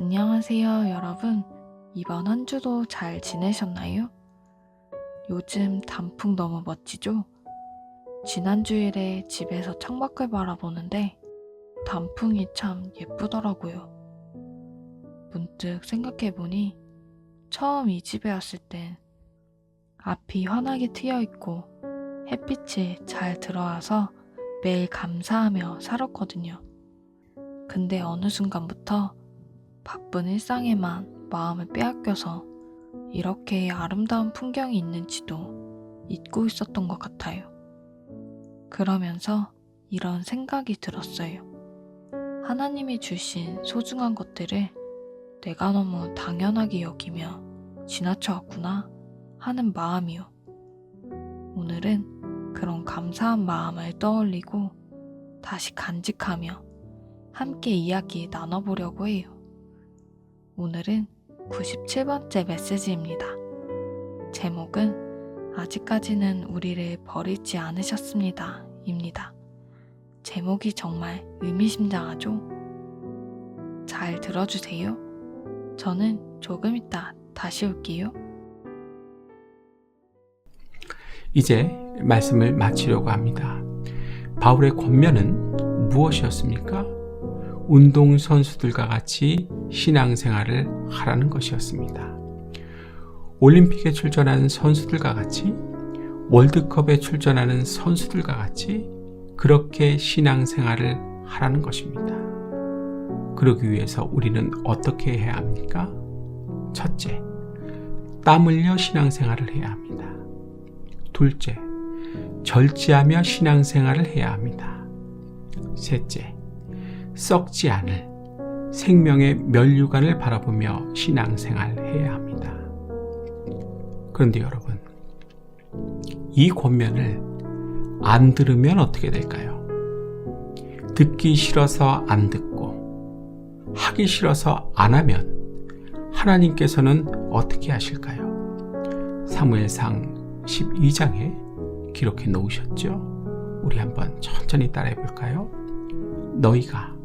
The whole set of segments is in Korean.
안녕하세요, 여러분. 이번 한 주도 잘 지내셨나요? 요즘 단풍 너무 멋지죠? 지난 주일에 집에서 창밖을 바라보는데 단풍이 참 예쁘더라고요. 문득 생각해보니 처음 이 집에 왔을 땐 앞이 환하게 트여 있고 햇빛이 잘 들어와서 매일 감사하며 살았거든요. 근데 어느 순간부터 바쁜 일상에만 마음을 빼앗겨서 이렇게 아름다운 풍경이 있는지도 잊고 있었던 것 같아요. 그러면서 이런 생각이 들었어요. 하나님이 주신 소중한 것들을 내가 너무 당연하게 여기며 지나쳐왔구나 하는 마음이요. 오늘은 그런 감사한 마음을 떠올리고 다시 간직하며 함께 이야기 나눠보려고 해요. 오늘은 97번째 메시지입니다. 제목은 아직까지는 우리를 버리지 않으셨습니다. 입니다. 제목이 정말 의미심장하죠? 잘 들어주세요. 저는 조금 이따 다시 올게요. 이제 말씀을 마치려고 합니다. 바울의 권면은 무엇이었습니까? 운동선수들과 같이 신앙생활을 하라는 것이었습니다. 올림픽에 출전하는 선수들과 같이 월드컵에 출전하는 선수들과 같이 그렇게 신앙생활을 하라는 것입니다. 그러기 위해서 우리는 어떻게 해야 합니까? 첫째, 땀 흘려 신앙생활을 해야 합니다. 둘째, 절제하며 신앙생활을 해야 합니다. 셋째, 썩지 않을 생명의 면류관을 바라보며 신앙생활해야 합니다. 그런데 여러분, 이 권면을 안 들으면 어떻게 될까요? 듣기 싫어서 안 듣고 하기 싫어서 안 하면 하나님께서는 어떻게 하실까요? 사무엘상 12장에 기록해 놓으셨죠? 우리 한번 천천히 따라해 볼까요? 너희가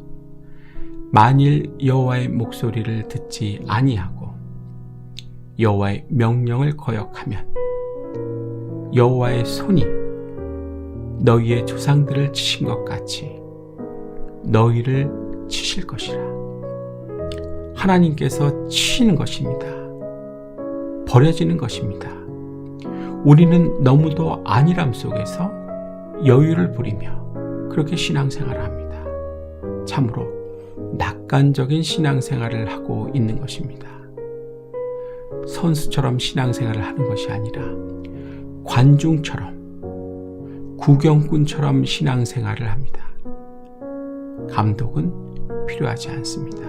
만일 여호와의 목소리를 듣지 아니하고 여호와의 명령을 거역하면 여호와의 손이 너희의 조상들을 치신 것 같이 너희를 치실 것이라. 하나님께서 치시는 것입니다. 버려지는 것입니다. 우리는 너무도 안일함 속에서 여유를 부리며 그렇게 신앙생활을 합니다. 참으로 낙관적인 신앙생활을 하고 있는 것입니다. 선수처럼 신앙생활을 하는 것이 아니라 관중처럼 구경꾼처럼 신앙생활을 합니다. 감독은 필요하지 않습니다.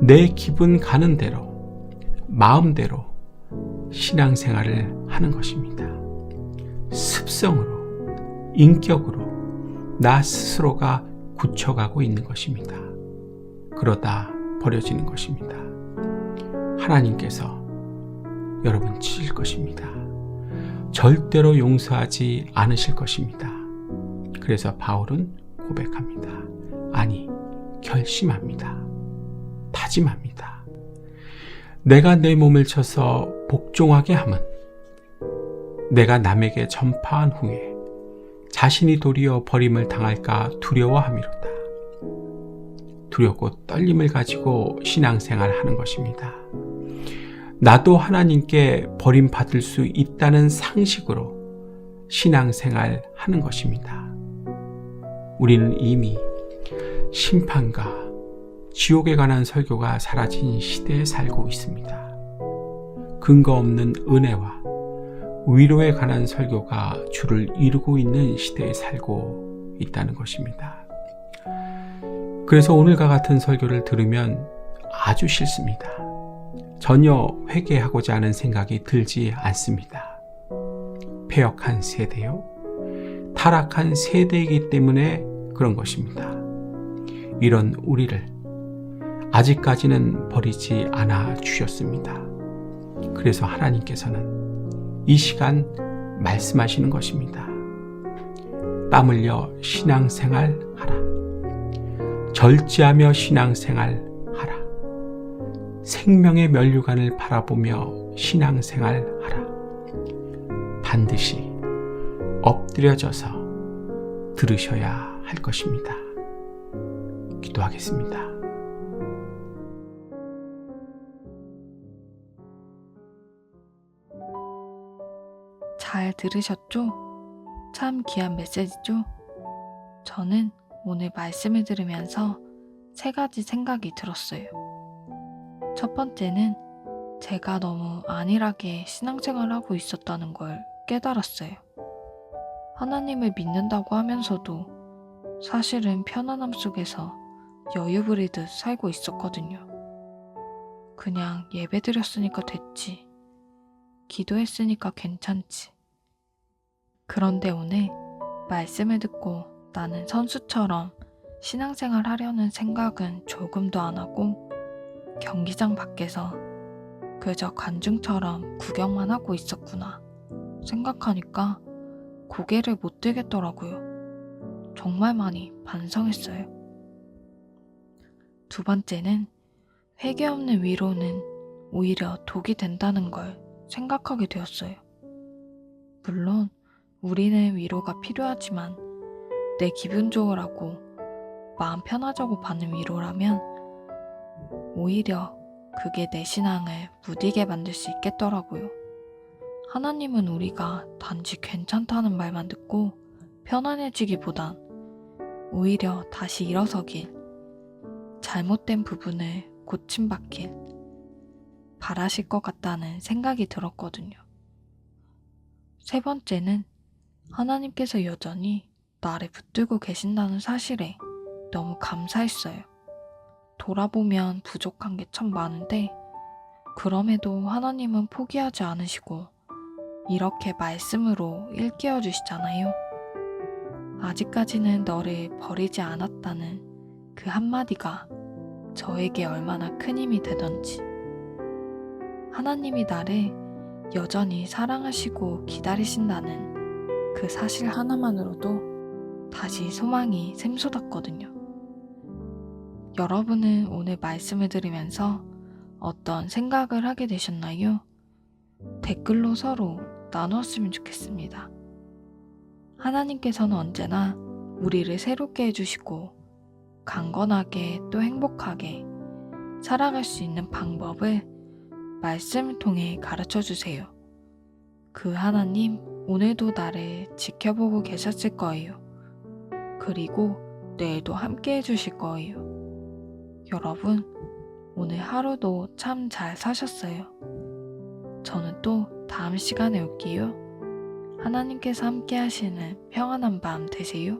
내 기분 가는 대로 마음대로 신앙생활을 하는 것입니다. 습성으로 인격으로 나 스스로가 굳혀가고 있는 것입니다. 그러다 버려지는 것입니다. 하나님께서 여러분 치실 것입니다. 절대로 용서하지 않으실 것입니다. 그래서 바울은 고백합니다. 아니, 결심합니다. 다짐합니다. 내가 내 몸을 쳐서 복종하게 함은 내가 남에게 전파한 후에 자신이 도리어 버림을 당할까 두려워함이로다. 두렵고 떨림을 가지고 신앙생활 하는 것입니다. 나도 하나님께 버림받을 수 있다는 상식으로 신앙생활 하는 것입니다. 우리는 이미 심판과 지옥에 관한 설교가 사라진 시대에 살고 있습니다. 근거 없는 은혜와 위로에 관한 설교가 주를 이루고 있는 시대에 살고 있다는 것입니다. 그래서 오늘과 같은 설교를 들으면 아주 싫습니다. 전혀 회개하고자 하는 생각이 들지 않습니다. 폐역한 세대요. 타락한 세대이기 때문에 그런 것입니다. 이런 우리를 아직까지는 버리지 않아 주셨습니다. 그래서 하나님께서는 이 시간 말씀하시는 것입니다. 땀 흘려 신앙생활 하라. 절제하며 신앙생활 하라. 생명의 면류관을 바라보며 신앙생활 하라. 반드시 엎드려져서 들으셔야 할 것입니다. 기도하겠습니다. 잘 들으셨죠? 참 귀한 메시지죠? 저는 오늘 말씀을 들으면서 세 가지 생각이 들었어요. 첫 번째는 제가 너무 안일하게 신앙생활을 하고 있었다는 걸 깨달았어요. 하나님을 믿는다고 하면서도 사실은 편안함 속에서 여유 부리듯 살고 있었거든요. 그냥 예배 드렸으니까 됐지. 기도했으니까 괜찮지. 그런데 오늘 말씀을 듣고 나는 선수처럼 신앙생활 하려는 생각은 조금도 안 하고 경기장 밖에서 그저 관중처럼 구경만 하고 있었구나 생각하니까 고개를 못 들겠더라고요. 정말 많이 반성했어요. 두 번째는 회개 없는 위로는 오히려 독이 된다는 걸 생각하게 되었어요. 물론 우리는 위로가 필요하지만 내 기분 좋으라고 마음 편하자고 받는 위로라면 오히려 그게 내 신앙을 무디게 만들 수 있겠더라고요. 하나님은 우리가 단지 괜찮다는 말만 듣고 편안해지기보단 오히려 다시 일어서길, 잘못된 부분을 고침받길 바라실 것 같다는 생각이 들었거든요. 세 번째는 하나님께서 여전히 나를 붙들고 계신다는 사실에 너무 감사했어요. 돌아보면 부족한 게 참 많은데, 그럼에도 하나님은 포기하지 않으시고, 이렇게 말씀으로 일깨워 주시잖아요. 아직까지는 너를 버리지 않았다는 그 한마디가 저에게 얼마나 큰 힘이 되던지. 하나님이 나를 여전히 사랑하시고 기다리신다는 그 사실 하나만으로도 다시 소망이 샘솟았거든요. 여러분은 오늘 말씀을 들으면서 어떤 생각을 하게 되셨나요? 댓글로 서로 나누었으면 좋겠습니다. 하나님께서는 언제나 우리를 새롭게 해주시고 강건하게 또 행복하게 살아갈 수 있는 방법을 말씀을 통해 가르쳐 주세요. 그 하나님 오늘도 나를 지켜보고 계셨을 거예요. 그리고 내일도 함께 해주실 거예요. 여러분, 오늘 하루도 참 잘 사셨어요. 저는 또 다음 시간에 올게요. 하나님께서 함께 하시는 평안한 밤 되세요.